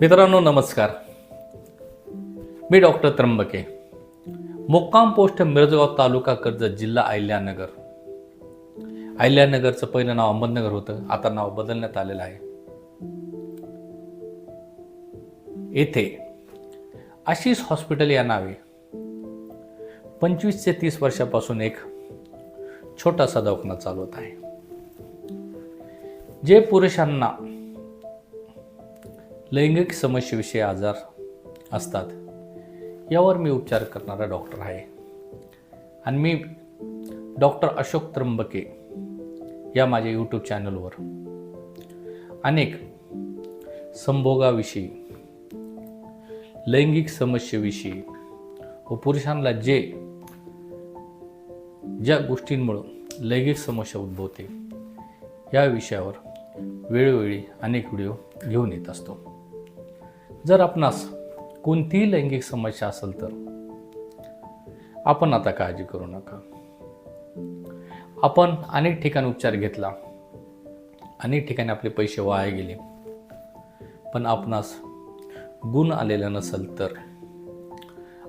मित्रांनो नमस्कार. मी डॉक्टर त्र्यंबके. मुक्काम पोस्ट मिरजगाव तालुका कर्जत जिल्हा अहिल्यानगर. अहिल्यानगरचं पहिलं नाव अहमदनगर होतं. आता नाव बदलण्यात आलेलं आहे. येथे आशिष हॉस्पिटल या नावे पंचवीस ते तीस वर्षापासून एक छोटासा दवाखाना चालवत आहे. जे पुरुषांना लैंगिक समस्येविषयी आजार असतात यावर मी उपचार करणारा डॉक्टर आहे. आणि मी डॉक्टर अशोक त्र्यंबके या माझ्या यूट्यूब चॅनलवर अनेक संभोगाविषयी लैंगिक समस्येविषयी व पुरुषांना जे ज्या गोष्टींमुळं लैंगिक समस्या उद्भवते या विषयावर वेळोवेळी अनेक व्हिडिओ घेऊन येत असतो. जर आपणास कोणतीही लैंगिक समस्या असेल तर आपण आता काळजी करू नका. आपण अनेक ठिकाणी उपचार घेतला. अनेक ठिकाणी आपले पैसे वाया गेले. पण आपणास गुण आलेला नसेल तर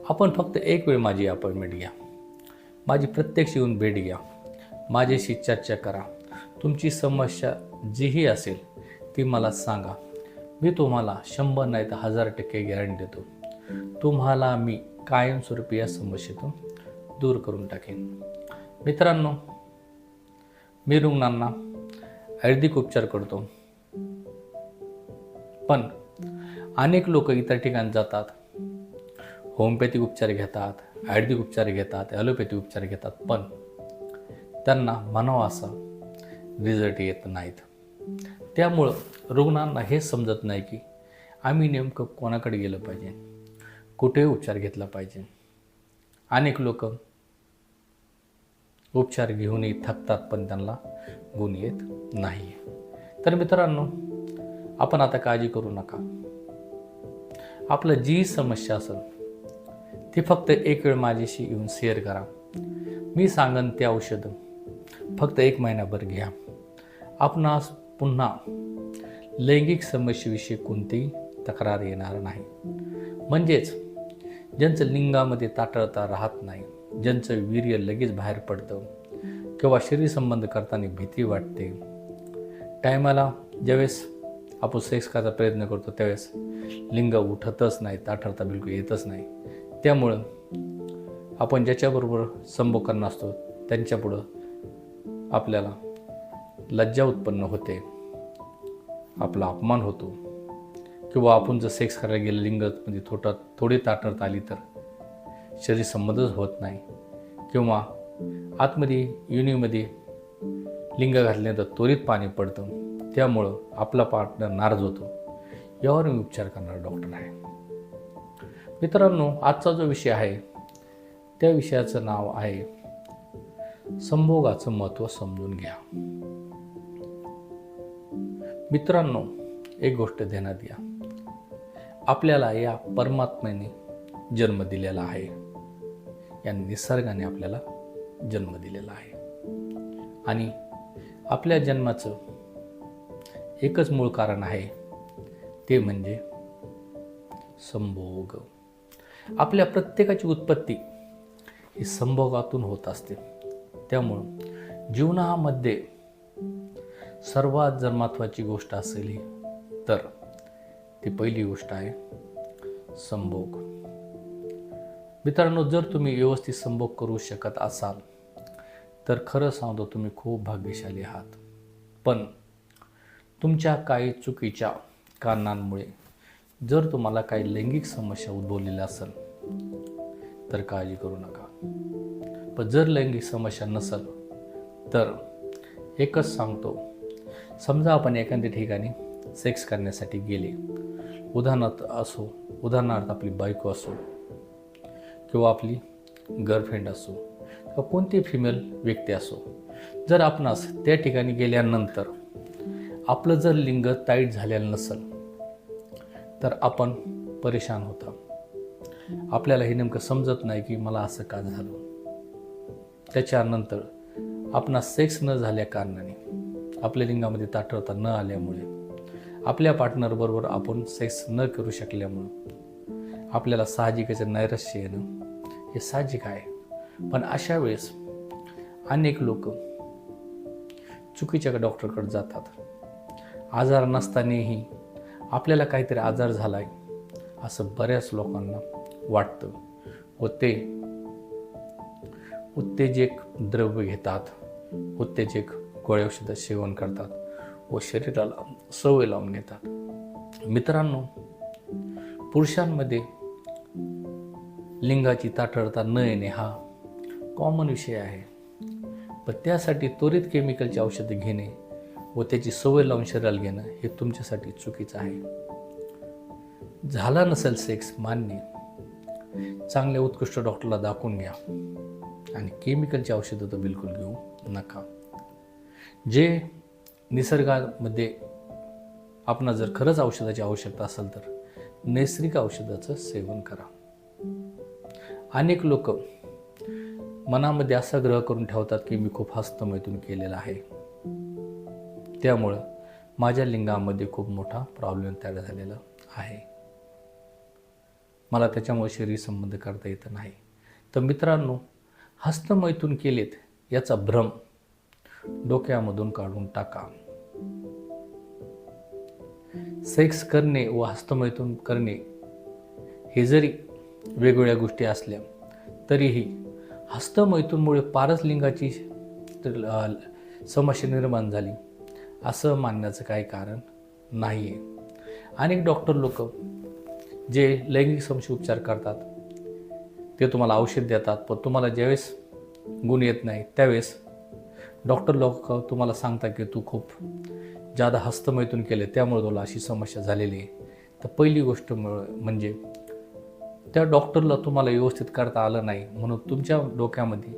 आपण फक्त एक वेळ माझी अपॉइंटमेंट घ्या. माझी प्रत्यक्ष येऊन भेट घ्या. माझ्याशी चर्चा करा. तुमची समस्या जीही असेल ती मला सांगा. मी तुम्हाला शंभर नाही तर हजार टक्के गॅरंटी देतो. तुम्हाला मी कायमस्वरूपी या समस्येतून दूर करून टाकेन. मित्रांनो मी रुग्णांना आयुर्वेदिक उपचार करतो. पण अनेक लोक इतर ठिकाणी जातात. होमिओपॅथिक उपचार घेतात आयुर्वेदिक उपचार घेतात ॲलोपॅथिक उपचार घेतात पण त्यांना म्हणावा असा रिझल्ट येत नाहीत. त्यामुळं रुग्णांना हे समजत नाही की आम्ही नेमकं कोणाकडे गेलं पाहिजे? कुठे उपचार घेतला पाहिजे? अनेक लोक उपचार घेऊनही थकतात पण त्यांना गुण येत नाही तर मित्रांनो आपण आता काळजी करू नका. आपलं जी समस्या असेल ती फक्त एक वेळ माझ्याशी येऊन शेअर करा. मी सांगन ते औषधं. फक्त एक महिनाभर घ्या. आपणास पुन्हा लैंगिक समस्येविषयी कोणतीही तक्रार येणार नाही. म्हणजेच ज्यांचं लिंगामध्ये ताटळता राहत नाही ज्यांचं वीर्य लगेच बाहेर पडतं किंवा शरीर संबंध करताना भीती वाटते टायमाला ज्यावेळेस आपण सेक्स करायचा प्रयत्न करतो त्यावेळेस लिंग उठतच नाही ताठरता बिलकुल येतच नाही. त्यामुळं आपण ज्याच्याबरोबर संभोग करणार असतो त्यांच्यापुढं आपल्याला लज्जा उत्पन्न होते. आपला अपमान होतो. किंवा आपण जर सेक्स करायला गेलं लिंगमध्ये म्हणजे थोडं थोडी ताटरत आली तर शरीर संबंधच होत नाही. किंवा आतमध्ये युनिमध्ये लिंग घातल्यानंतर त्वरित पाणी पडतं. त्यामुळं आपला पार्टनर नाराज होतो. यावर मी उपचार करणारा डॉक्टर आहे. मित्रांनो आजचा जो विषय आहे त्या विषयाचं नाव आहे संभोगाचं महत्त्व समजून घ्या. मित्रांनो एक गोष्ट ध्यानात घ्या. आपल्याला या परमात्म्याने जन्म दिलेला आहे. या निसर्गाने आपल्याला जन्म दिलेला आहे. आणि आपल्या जन्माचं एकच मूळ कारण आहे ते म्हणजे संभोग. आपल्या प्रत्येकाची उत्पत्ती ही संभोगातून होत असते. त्यामुळं जीवनामध्ये सर्वात जर महत्त्वाची गोष्ट असेल ही तर ती पहिली गोष्ट आहे संभोग. मित्रांनो जर तुम्ही व्यवस्थित संभोग करू शकत असाल तर खरं सांगतो तुम्ही खूप भाग्यशाली आहात. पण तुमच्या काही चुकीच्या कारणांमुळे जर तुम्हाला काही लैंगिक समस्या उद्भवलेल्या असेल तर काळजी करू नका. पण जर लैंगिक समस्या नसेल तर एकच सांगतो समजा आपण एखाद्या ठिकाणी सेक्स करण्यासाठी गेले. उदाहरणार्थ असो उदाहरणार्थ आपली बायको असो किंवा आपली गर्लफ्रेंड असो किंवा कोणती फिमेल व्यक्ती असो. जर आपणास त्या ठिकाणी गेल्यानंतर आपलं जर लिंग टाईट झालेलं नसेल तर आपण परेशान होता. आपल्याला हे नेमकं समजत नाही की मला असं का झालं. त्याच्यानंतर आपणास सेक्स न झाल्या कारणाने आपल्या लिंगामध्ये ताठरता न आल्यामुळे आपल्या पार्टनरबरोबर आपण सेक्स न करू शकल्यामुळं आपल्याला साहजिकच नैराश्य येणं हे साहजिक आहे. पण अशा वेळेस अनेक लोक चुकीच्या डॉक्टरकडे जातात. आजार नसतानाही आपल्याला काहीतरी आजार झाला आहे असं बऱ्याच लोकांना वाटतं व ते उत्तेजक द्रव्य घेतात उत्तेजक गोळ्या औषधं सेवन करतात व शरीराला सवय लावून घेतात मित्रांनो पुरुषांमध्ये लिंगाची ताठरता न येणे हा कॉमन विषय आहे. पण त्यासाठी त्वरित केमिकलची औषधं घेणे व त्याची सवय लावून शरीराला घेणं हे तुमच्यासाठी चुकीचं आहे. झाला नसेल सेक्स मान्य. चांगल्या उत्कृष्ट डॉक्टरला दाखवून घ्या. आणि केमिकलची औषधं तर बिलकुल घेऊ नका. जे निसर्गामध्ये आपणा जर खरंच औषधाची आवश्यकता असेल तर नैसर्गिक औषधाचं सेवन करा. अनेक लोक मनामध्ये असा ग्रह करून ठेवतात की मी खूप हस्तमैथून केलेला आहे. त्यामुळं माझ्या लिंगामध्ये खूप मोठा प्रॉब्लेम तयार झालेला आहे. मला त्याच्यामुळे शरीर संबंध करता येत नाही. तर मित्रांनो हस्तमैथून केलेत याचा भ्रम डोक्यामधून काढून टाका. सेक्स करणे व हस्तमैथून करणे हे जरी वेगवेगळ्या गोष्टी असल्या तरीही हस्तमैथूनमुळे पारस लिंगाची समस्या निर्माण झाली असं मानण्याचं काही कारण नाही आहे अनेक डॉक्टर लोक जे लैंगिक समस्या उपचार करतात ते तुम्हाला औषध देतात पण तुम्हाला ज्यावेळेस गुण येत नाही त्यावेळेस डॉक्टर लोक तुम्हाला सांगतात की तू खूप जादा हस्तमैथून केले त्यामुळे तुला अशी समस्या झालेली आहे. तर पहिली गोष्ट म्हणजे त्या डॉक्टरला तुम्हाला व्यवस्थित करता आलं नाही म्हणून तुमच्या डोक्यामध्ये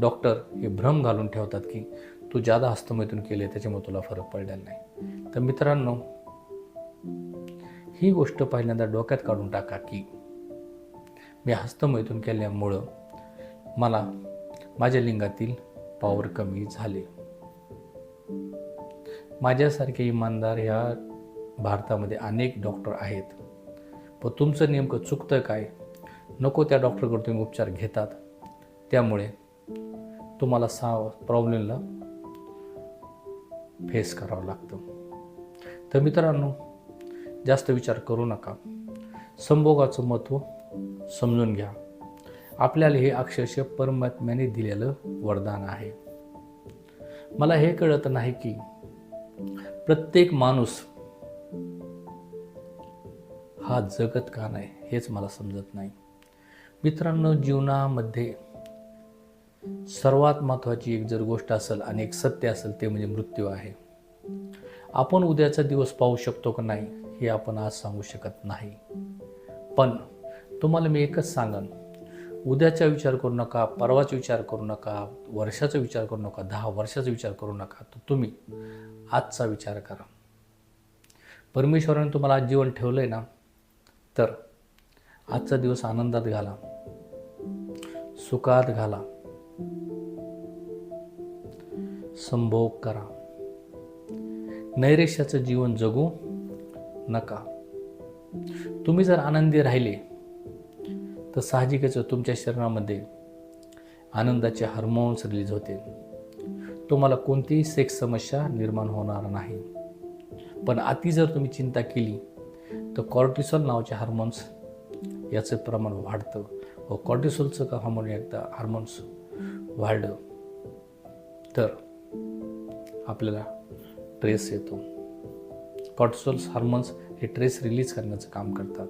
डॉक्टर हे भ्रम घालून ठेवतात की तू जादा हस्तमैथून केले त्याच्यामुळे तुला फरक पडलेला नाही. तर मित्रांनो ही गोष्ट पहिल्यांदा डोक्यात काढून टाका की मी हस्तमैथून केल्यामुळं मला माझ्या लिंगातील पॉवर कमी झाले. माझ्यासारखे इमानदार ह्या भारतामध्ये अनेक डॉक्टर आहेत. पण तुमचं नेमकं चुकतं काय? नको त्या डॉक्टरकडून तुम्ही उपचार घेतात. त्यामुळे तुम्हाला सा प्रॉब्लेमला फेस करावं लागतं. तर मित्रांनो जास्त विचार करू नका. संभोगाचं महत्त्व समजून घ्या. आपल्याला हे अक्षरशः परमात्म्याने दिलेलं वरदान आहे. मला हे कळत नाही की प्रत्येक माणूस हा जगत का नाही हेच मला समजत नाही. मित्रांनो जीवनामध्ये सर्वात महत्त्वाची एक जर गोष्ट असेल आणि एक सत्य असेल ते म्हणजे मृत्यू आहे. आपण उद्याचा दिवस पाहू शकतो का नाही हे आपण आज सांगू शकत नाही. पण तुम्हाला मी एकच सांगन. उद्याचा विचार करू नका परवाचा विचार करू नका वर्षाचा विचार करू नका दहा वर्षाचा विचार करू नका तर तुम्ही आजचा विचार करा. परमेश्वराने तुम्हाला आज जीवन ठेवलं आहे ना तर आजचा दिवस आनंदात घाला सुखात घाला संभोग करा. नैरेश्याचं जीवन जगू नका. तुम्ही जर आनंदी राहिले तर साहजिकच तुमच्या शरीरामध्ये आनंदाचे हार्मोन्स रिलीज होते. तुम्हाला कोणतीही सेक्स समस्या निर्माण होणार नाही. पण अति जर तुम्ही चिंता केली तर कॉर्टिसॉल नावाचे हार्मोन्स याचं प्रमाण वाढतं व कॉर्टिसॉलचं का हार्मोन एकदा हार्मोन्स वाढलं तर आपल्याला ट्रेस येतो. कॉर्टिसॉल्स हार्मोन्स हे ट्रेस रिलीज करण्याचं काम करतात.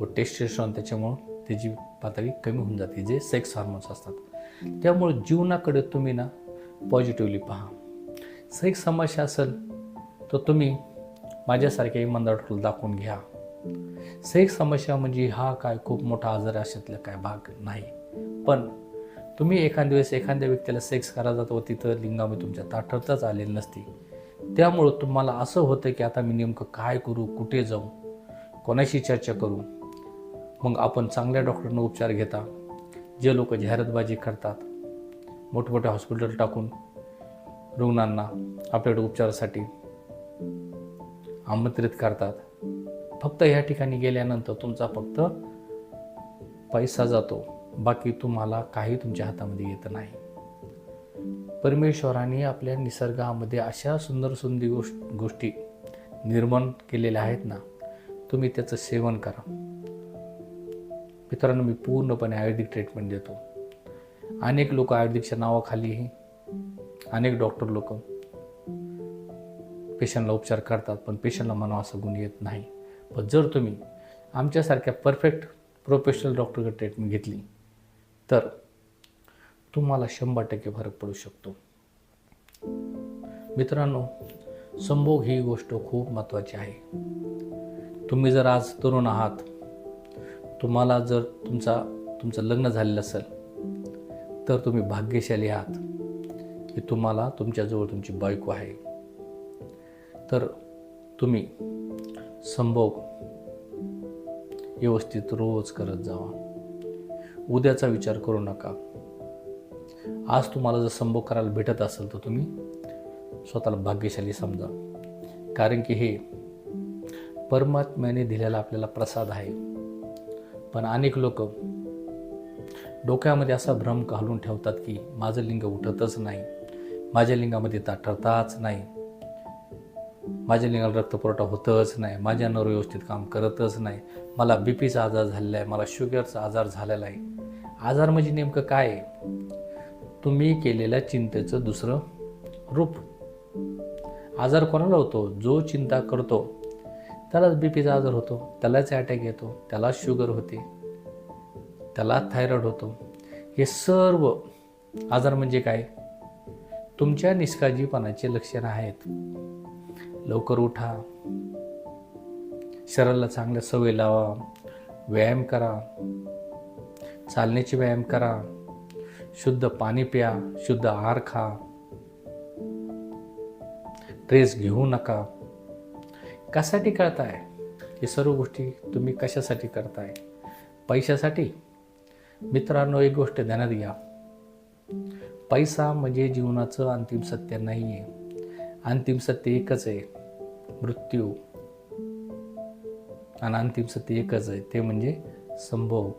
व टेस्टेस्ट्रॉन त्याच्यामुळं त्याची पातळी कमी होऊन जाते जे सेक्स हार्मोन्स असतात. त्यामुळे जीवनाकडे तुम्ही ना पॉझिटिव्हली पहा. सेक्स समस्या असेल तर तुम्ही माझ्यासारख्या इमानदार डॉक्टरला दाखवून घ्या. सेक्स समस्या म्हणजे हा काय खूप मोठा आजार अशातला काय भाग नाही. पण तुम्ही एखाद्या वेळेस एखाद्या व्यक्तीला सेक्स करायला जातो व तिथं लिंगामध्ये तुमच्या ताठरताच आलेली नसती. त्यामुळं तुम्हाला असं होतं की आता मी नेमकं काय करू कुठे जाऊ? कोणाशी चर्चा करू? मग आपण चांगल्या डॉक्टरनं उपचार घेता जे लोक जाहिरातबाजी करतात मोठमोठ्या हॉस्पिटल टाकून रुग्णांना आपल्याकडे उपचारासाठी आमंत्रित करतात. फक्त ह्या ठिकाणी गेल्यानंतर तुमचा फक्त पैसा जातो बाकी तुम्हाला काही तुमच्या हातामध्ये येत नाही. परमेश्वराने आपल्या निसर्गामध्ये अशा सुंदर सुंदर गोष्ट गोष्टी निर्माण केलेल्या आहेत ना तुम्ही त्याचं सेवन करा. मित्रांनो मी पूर्णपणे आयुर्वेदिक ट्रीटमेंट देतो. अनेक लोक आयुर्वेदिकच्या नावाखालीही अनेक डॉक्टर लोक पेशंटला उपचार करतात पण पेशंटला म्हणावं असं गुण येत नाही. पण जर तुम्ही आमच्यासारख्या परफेक्ट प्रोफेशनल डॉक्टरकडे ट्रीटमेंट घेतली तर तुम्हाला शंभर टक्के फरक पडू शकतो. मित्रांनो संभोग ही गोष्ट खूप महत्त्वाची आहे. तुम्ही जर आज तरुण आहात तुम्हाला जर तुमचा तुमचं लग्न झालेलं असेल तर तुम्ही भाग्यशाली आहात. की तुम्हाला तुमच्याजवळ तुमची बायको आहे. तर तुम्ही संभोग व्यवस्थित रोज करत जावा. उद्याचा विचार करू नका. आज तुम्हाला जर संभोग करायला भेटत असेल तर तुम्ही स्वतःला भाग्यशाली समजा. कारण की हे परमात्म्याने दिलेला आपल्याला प्रसाद आहे. पण अनेक लोक डोक्यामध्ये असा भ्रम घालून ठेवतात की माझं लिंग उठतच नाही. माझ्या लिंगामध्ये ताठरताच नाही. माझ्या लिंगाला रक्तपुरवठा होतच नाही. माझ्या नर व्यवस्थित काम करतच नाही. मला बी पीचा आजार झालेला आहे. मला शुगरचा आजार झालेला आहे. आजार म्हणजे नेमकं काय? आहे तुम्ही केलेल्या चिंतेचं दुसरं रूप. आजार कोणाला होतो? जो चिंता करतो त्यालाच बी पीचा आजार होतो त्यालाच अटॅक येतो त्यालाच शुगर होते त्याला थायरॉइड होतो. हे सर्व आजार म्हणजे काय? तुमच्या निष्काळजीपणाचे लक्षणं आहेत. लवकर उठा. शरीराला चांगल्या सवय लावा. व्यायाम करा. चालण्याची व्यायाम करा. शुद्ध पाणी प्या शुद्ध आहार खा. ड्रेस घेऊ नका. कशासाठी करताय? हे सर्व गोष्टी तुम्ही कशासाठी करताय? पैशासाठी? मित्रांनो एक गोष्ट ध्यानात घ्या. पैसा म्हणजे जीवनाचं अंतिम सत्य नाही आहे अंतिम सत्य एकच आहे. मृत्यू. आणि अंतिम सत्य एकच आहे. ते म्हणजे संभोग.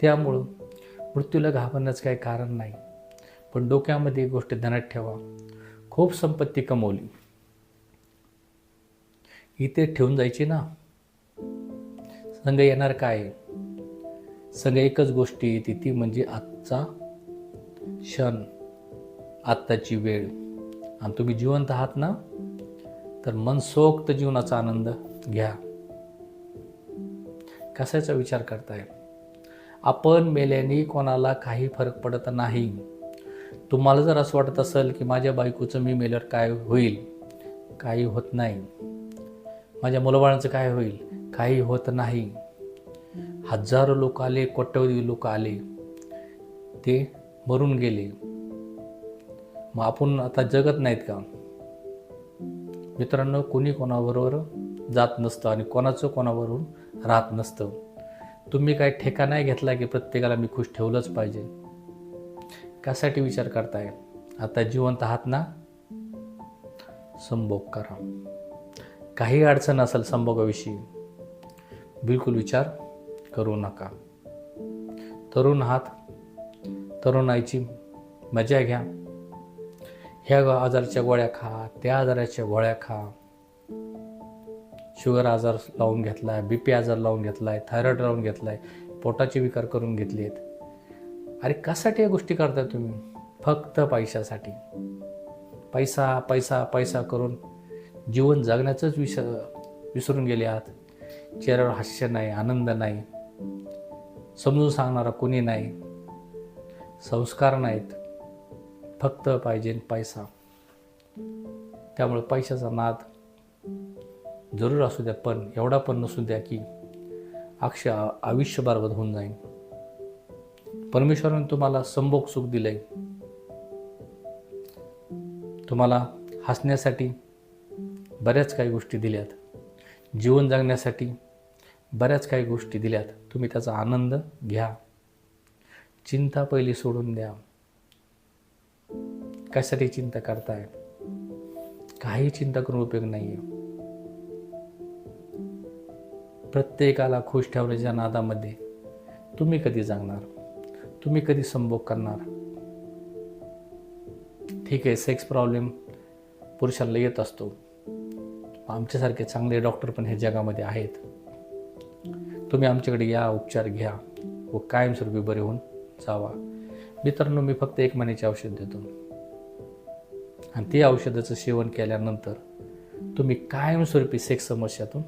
त्यामुळं मृत्यूला घाबरण्याचं काही कारण नाही. पण डोक्यामध्ये एक गोष्ट ध्यानात ठेवा. खूप संपत्ती कमवली. इथे ठेवून जायची ना? संघ येणार काय? संघ एकच गोष्टी येते ती म्हणजे आजचा क्षण आत्ताची वेळ. आणि तुम्ही जिवंत आहात ना? तर मनसोक्त जीवनाचा आनंद घ्या. कशाचा विचार करताय? आपण मेल्याने कोणाला काही फरक पडत नाही. तुम्हाला जर असं वाटत असेल की माझ्या बायकोचं मी मेल्यावर काय होईल? काही होत नाही. माझ्या मुलाबाळांचं काय होईल? काही होत नाही. हजारो लोक आले कोट्यवधी लोक आले. ते मरून गेले. मग आपण आता जगत नाहीत का? मित्रांनो कोणी कोणाबरोबर जात नसतं आणि कोणाचं कोणावरून राहत नसतं. तुम्ही काय ठेका नाही घेतला की प्रत्येकाला मी खुश ठेवलंच पाहिजे? कशासाठी विचार करताय? आता जिवंत आहात ना? संभोग करा. काही अडचण असेल संभोगाविषयी बिलकुल विचार करू नका. तरुण आहात तरुणाईची मजा घ्या. ह्या आजाराच्या गोळ्या खा त्या आजाराच्या गोळ्या खा. शुगर आजार लावून घेतला आहे बी पी आजार लावून घेतला आहे थायरॉईड लावून घेतला आहे पोटाचे विकार करून घेतले आहेत अरे कशासाठी या गोष्टी करताय तुम्ही? फक्त पैशासाठी. पैसा पैसा पैसा करून जीवन जगण्याचंच विस विसरून गेले आहात चेहऱ्यावर हास्य नाही आनंद नाही. समजून सांगणारा कोणी नाही. संस्कार नाहीत. फक्त पाहिजे पैसा. त्यामुळे पैशाचा नाद जरूर असू द्या पण एवढा पण नसू द्या की अक्षय आयुष्य बरबाद होऊन जाईल परमेश्वराने तुम्हाला संभोग सुख दिलंय. तुम्हाला हसण्यासाठी बऱ्याच काही गोष्टी दिल्यात. जीवन जगण्यासाठी बऱ्याच काही गोष्टी दिल्यात. तुम्ही त्याचा आनंद घ्या. चिंता पहिली सोडून द्या. कशासाठी चिंता करताय? काही चिंता करून उपयोग नाही आहे प्रत्येकाला खुश ठेवण्याच्या नादामध्ये तुम्ही कधी जागणार? तुम्ही कधी संभोग करणार? ठीक आहे सेक्स प्रॉब्लेम पुरुषांना येत असतो. आमच्यासारखे चांगले डॉक्टर पण ह्या जगामध्ये आहेत. तुम्ही आमच्याकडे या उपचार घ्या व कायमस्वरूपी बरे होऊन जावा. मित्रांनो मी फक्त एक महिन्याचे औषध देतो. आणि ते औषधाचं सेवन केल्यानंतर तुम्ही कायमस्वरूपी सेक्स समस्यातून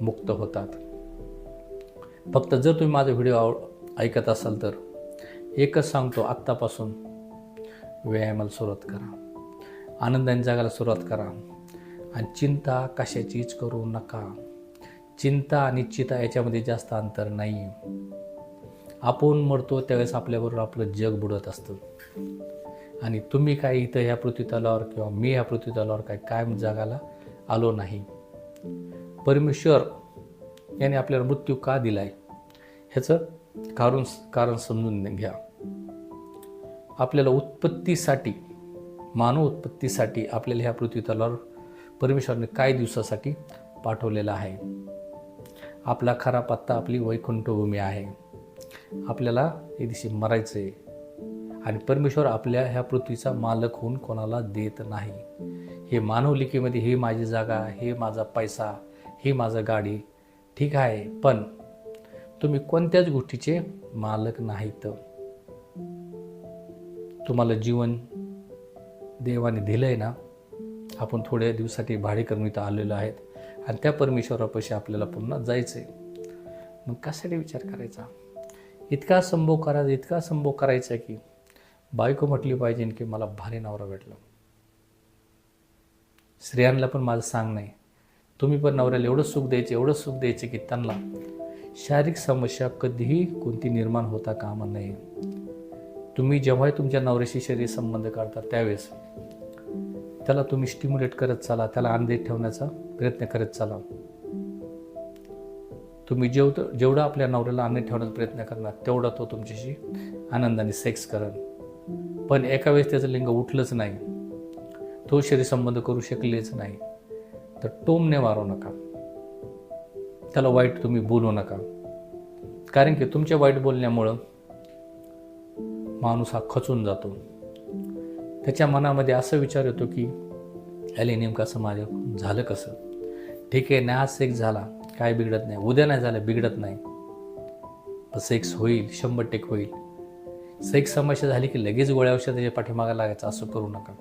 मुक्त होतात. फक्त जर तुम्ही माझा व्हिडिओ आव ऐकत असाल तर एकच सांगतो आत्तापासून व्यायामाला सुरुवात करा. आनंदाने जगायला सुरुवात करा. आणि चिंता कशाचीच करू नका. चिंता आणि चिता याच्यामध्ये जास्त अंतर नाही. आपण मरतो त्यावेळेस आपल्याबरोबर आपलं जग बुडत असतं. आणि तुम्ही काय इथं ह्या पृथ्वीतलावर किंवा मी ह्या पृथ्वीतलावर काय कायम जगाला आलो नाही. परमेश्वर याने आपल्याला मृत्यू का दिला आहे ह्याचं कारण कारण समजून घ्या. आपल्याला उत्पत्तीसाठी मानव उत्पत्तीसाठी आपल्याला ह्या पृथ्वीतलावर परमेश्वरने काही दिवसासाठी पाठवलेला आहे? आपला खरा पत्ता आपली वैकुंठभूमी आहे. आपल्याला एक दिवशी मरायचं आहे आणि परमेश्वर आपल्या ह्या पृथ्वीचा मालक होऊन कोणाला देत नाही. हे मानवलिकेमध्ये ही माझी जागा हे माझा पैसा ही माझं गाडी ठीक आहे. पण तुम्ही कोणत्याच गोष्टीचे मालक नाहीत. तुम्हाला जीवन देवाने दिलं आहे ना आपण थोड्या दिवसासाठी भाडेकरून इथं आलेलो आहेत. आणि त्या परमेश्वरापाशी आपल्याला पुन्हा जायचं आहे मग कशासाठी विचार करायचा? इतका संभोग करायचा इतका संभोग करायचा की बायको म्हटली पाहिजे की मला भारी नवरा भेटला. स्त्रियांना पण माझं सांग नाही. तुम्ही पण नवऱ्याला एवढं सुख द्यायचे एवढं सुख द्यायचे की त्यांना शारीरिक समस्या कधीही कोणती निर्माण होता कामा नये. तुम्ही जेव्हाही तुमच्या नवऱ्याशी शरीर संबंध काढता त्यावेळेस त्याला तुम्ही स्टिम्युलेट करत चाला त्याला आनंदित ठेवण्याचा प्रयत्न करत चाला. तुम्ही जेवढं जेवढं आपल्या नवऱ्याला आनंद ठेवण्याचा प्रयत्न करणार तेवढा तो तुमच्याशी आनंदाने सेक्स करल. पण एका वेळेस त्याचं लिंग उठलंच नाही. तो शरीर संबंध करू शकलेच नाही. तर टोमने मारू नका. त्याला वाईट तुम्ही बोलू नका. कारण की तुमच्या वाईट बोलण्यामुळं माणूस हा खचून जातो. त्याच्या मनामध्ये असं विचार येतो की याले नेमकं असं झालं कसं? ठीक आहे ना आज सेक्स झाला. काय बिघडत नाही. उद्या नाही झालं बिघडत नाही. सेक्स होईल शंभर टेक होईल. सेक्स समस्या झाली की लगेच गोळ्या औषधाच्या पाठीमागा लागायचं. असं करू नका.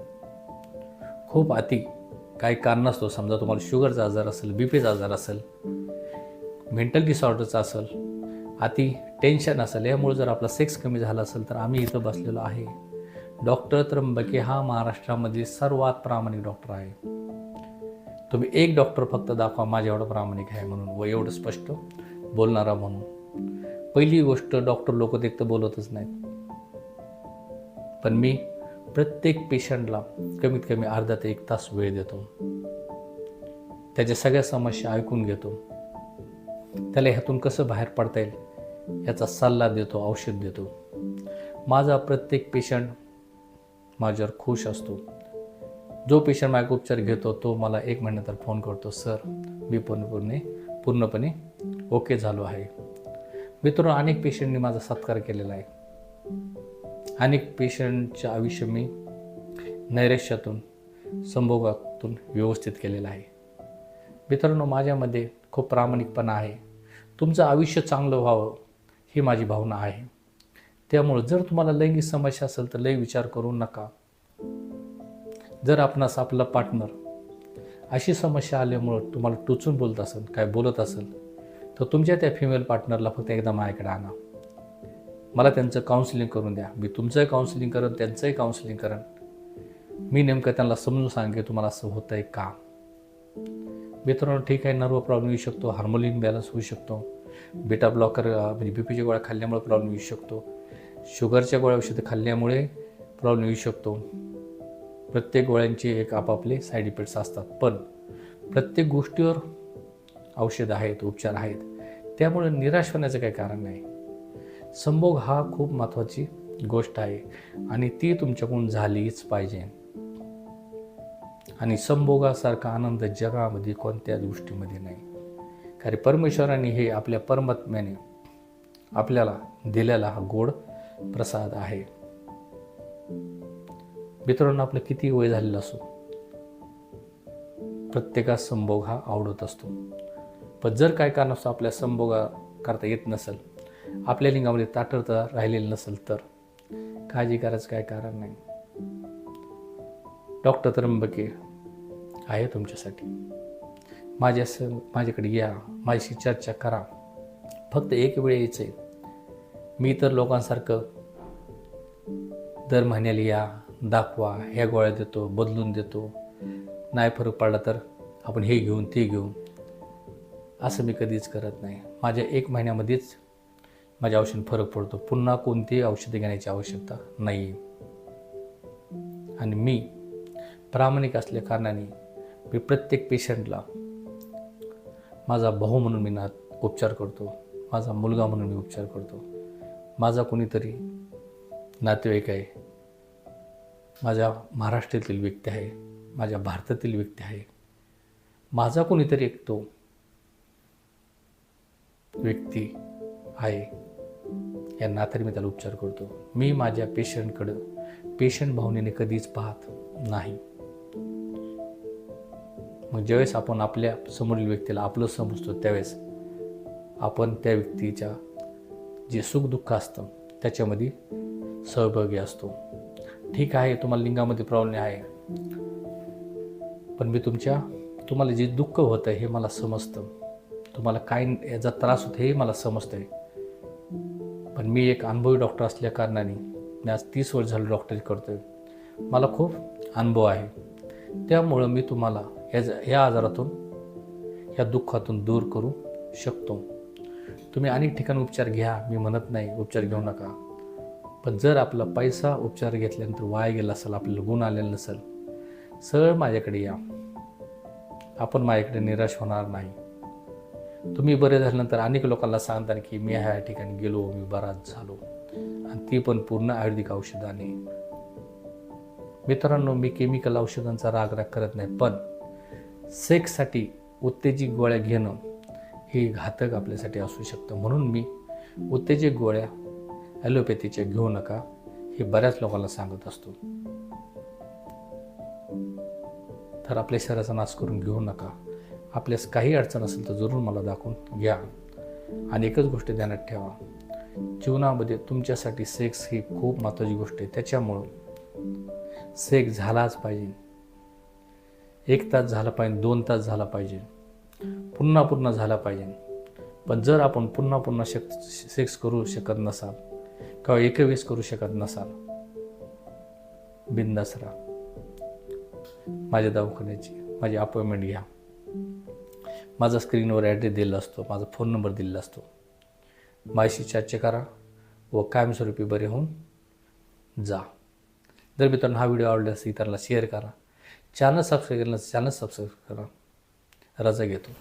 खूप अति. काही कारण असतो. समजा तुम्हाला शुगरचा आजार असेल बी पीचा आजार असेल मेंटल डिसऑर्डरचा असेल अति टेन्शन असेल. यामुळे जर आपला सेक्स कमी झाला असेल तर आम्ही इथं बसलेलो आहे. डॉक्टर त्र्यंबके हा महाराष्ट्रामध्ये सर्वात प्रामाणिक डॉक्टर आहे. तुम्ही एक डॉक्टर फक्त दाखवा माझ्या एवढं प्रामाणिक आहे म्हणून. व एवढं स्पष्ट बोलणारा म्हणून. पहिली गोष्ट डॉक्टर लोक देखतं बोलतच नाहीत. पण मी प्रत्येक पेशंटला कमीत कमी अर्धा ते एक तास वेळ देतो. त्याच्या सगळ्या समस्या ऐकून घेतो. त्याला ह्यातून कसं बाहेर पडता येईल? याचा सल्ला देतो औषध देतो. माझा प्रत्येक पेशंट माझ्यावर खुश असतो. जो पेशंट माझा उपचार घेतो तो मला एक महिन्यानंतर फोन करतो सर मी पूर्णपणे पूर्णपणे ओके झालो आहे. मित्रांनो अनेक पेशंटनी माझा सत्कार केलेला आहे. अनेक पेशंटचे आयुष्य मी नैराश्यातून संभोगातून व्यवस्थित केलेलं आहे. मित्रांनो माझ्यामध्ये खूप प्रामाणिकपणा आहे. तुमचं आयुष्य चांगलं व्हावं ही माझी भावना आहे. त्यामुळं जर तुम्हाला लैंगिक समस्या असेल तर लय विचार करू नका. जर आपणास आपला पार्टनर अशी समस्या आल्यामुळं तुम्हाला टोचून बोलत असेल काय बोलत असेल तर तुमच्या त्या फिमेल पार्टनरला फक्त एकदा माझ्याकडे आणा. मला त्यांचं काउन्सिलिंग करून द्या. मी तुमचंही काउन्सिलिंग करेन त्यांचंही काउन्सिलिंग करेन. मी नेमकं त्यांना समजून सांगे तुम्हाला असं होतं आहे का. मित्रांनो ठीक आहे नर्व प्रॉब्लेम येऊ शकतो हार्मोन इम्बॅलन्स होऊ शकतो. बेटा ब्लॉकर म्हणजे बी पीच्या गोळ्या खाल्ल्यामुळे प्रॉब्लेम येऊ शकतो. शुगरच्या गोळ्या औषधं खाल्ल्यामुळे प्रॉब्लेम येऊ शकतो. प्रत्येक गोळ्यांचे एक आपापले साईड इफेक्ट्स असतात. पण प्रत्येक गोष्टीवर औषध आहेत उपचार आहेत. त्यामुळे निराश होण्याचं काही कारण नाही. संभोग हा खूप महत्त्वाची गोष्ट आहे आणि ती तुमच्याकडून झालीच पाहिजे. आणि संभोगासारखा आनंद जगामध्ये कोणत्याच गोष्टीमध्ये नाही. कारण परमेश्वराने हे आपल्या परमात्म्याने आपल्याला दिलेला हा गोड प्रसाद आहे. मित्रांनो आपलं किती वय झालेलं असो प्रत्येकास संभोग हा आवडत असतो. पण जर काय कारण असतो आपल्या संभोगा करता येत नसेल आपल्या लिंगामध्ये ताटरता राहिलेलं नसेल तर काळजी करायचं काय कारण नाही. डॉक्टर त्र्यंबके आहे तुमच्यासाठी. माझ्या स माझ्याकडे या माझ्याशी चर्चा करा. फक्त एक वेळ यायचं आहे मी तर लोकांसारखं दर महिन्याला या दाखवा ह्या गोळ्या देतो बदलून देतो. नाही फरक पडला तर आपण हे घेऊन ते घेऊन. असं मी कधीच करत नाही. माझ्या एक महिन्यामध्येच माझ्या औषध फरक पडतो. पुन्हा कोणतीही औषधे घेण्याची आवश्यकता नाही आणि मी प्रामाणिक असल्या कारणाने मी प्रत्येक पेशंटला माझा भाऊ म्हणून मी ना उपचार करतो. माझा मुलगा म्हणून मी उपचार करतो. माझा कोणीतरी नातेवाईक आहे. माझ्या महाराष्ट्रातील व्यक्ती आहे. माझ्या भारतातील व्यक्ती आहे. माझा कोणीतरी एक तो व्यक्ती आहे. या नात्याने मी त्याला उपचार करतो. मी माझ्या पेशंटकडं पेशंट भावनेने कधीच पाहत नाही. मग ज्यावेळेस आपण आपल्या समोरील व्यक्तीला आपलं समजतो त्यावेळेस आपण त्या व्यक्तीच्या जे सुखदुःख असतं त्याच्यामध्ये सहभागी असतो. ठीक आहे तुम्हाला लिंगामध्ये प्रॉब्लेम आहे. पण मी तुमच्या तुम्हाला जे दुःख होतं हे मला समजतं. तुम्हाला काय याचा त्रास होतो हे मला समजतं आहे पण मी एक अनुभवी डॉक्टर असल्या कारणाने मी आज तीस वर्ष झालं डॉक्टरी करतो आहे मला खूप अनुभव आहे. त्यामुळं मी तुम्हाला या या आजारातून या दुःखातून दूर करू शकतो. तुम्ही अनेक ठिकाणी उपचार घ्या मी म्हणत नाही उपचार घेऊ नका. पण जर आपला पैसा उपचार घेतल्यानंतर वाया गेला असेल आपल्याला गुण आलेला नसेल सरळ माझ्याकडे या. आपण माझ्याकडे निराश होणार नाही. तुम्ही बरे झाल्यानंतर अनेक लोकांना सांगता की मी ह्या ठिकाणी गेलो मी बराच झालो. आणि ती पण पूर्ण आयुर्वेदिक औषधाने. मित्रांनो मी केमिकल औषधांचा राग राग करत नाही पण सेक्ससाठी उत्तेजित गोळ्या घेणं हे घातक आपल्यासाठी असू शकतं. म्हणून मी उत्तेजक गोळ्या ॲलोपॅथीच्या घेऊ नका हे बऱ्याच लोकांना सांगत असतो. तर आपल्या शरीराचा नाश करून घेऊ नका. आपल्यास काही अडचण असेल तर जरूर मला दाखवून घ्या. आणि एकच गोष्ट ध्यानात ठेवा. जीवनामध्ये तुमच्यासाठी सेक्स ही खूप महत्त्वाची गोष्ट आहे. त्याच्यामुळं सेक्स झालाच पाहिजे. एक तास झाला पाहिजे दोन तास झाला पाहिजे. पुन्हा पुन्हा झाला पाहिजे. पण जर आपण पुन्हा पुन्हा शक सेक्स करू शकत नसाल किंवा एकवीस करू शकत नसाल बिंदास राहा. माझ्या दवाखान्याची माझी अपॉइंटमेंट घ्या. माझा स्क्रीनवर ॲड्रेस दिलेला असतो माझा फोन नंबर दिलेला असतो. माझ्याशी चर्चा करा व कायमस्वरूपी बरे होऊन जा. जर मित्रांनो हा व्हिडिओ आवडला असेल इतरांना शेअर करा. चॅनल सबस्क्राईब केलं चॅनल सबस्क्राईब करा. रजा घेतो.